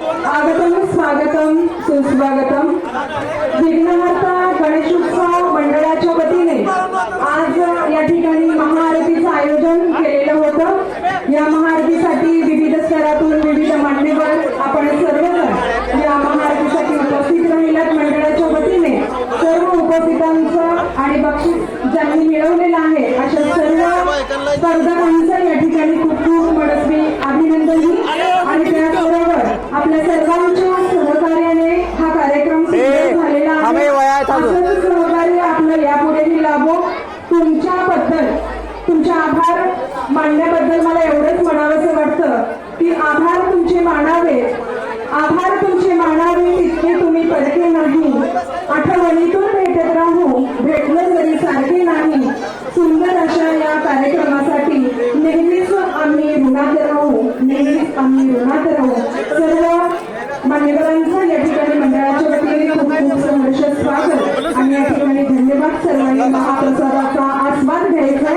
आगतम स्वागतम सुस्वागतम. विघ्नहर्ता गणेशोत्सव मंडळाच्या वतीने आज या ठिकाणी महाआरतीचं आयोजन केलेलं होतं. या महाआरतीसाठी विविध स्तरातून विविध मान्यवर आपण सर्वजण या महाआरतीसाठी उपस्थित राहिल्यात मंडळाच्या वतीने सर्व उपस्थितांचं आणि बक्षीस ज्यांनी मिळवलेलं आहे अशा सर्व स्पर्धकांचं या ठिकाणी खूप आपल्या सर्वांच्या सहकार्याने हा कार्यक्रम झालेला आहे. असंच सहकार्य आपलं यापुढेही लाभो. तुमच्याबद्दल तुमचे आभार मानण्याबद्दल मला एवढंच म्हणावंसं वाटतं की आभार तुमचे मानावे. आभार तुमचे मानावे तितके तुम्ही पडके नाही. आठवणीतून भेटत राहू भेटलं जरी सारखे नाही. सुंदर अशा या कार्यक्रमासाठी नेहमीच आम्ही ऋणात राहू नेहमीच आम्ही ऋणात राहू. मान्यवरांचं या ठिकाणी मंडळाच्या स्वागत. आणि या ठिकाणी धन्यवाद सर्वांनी महाप्रसादाचा आस्वाद घ्यायचा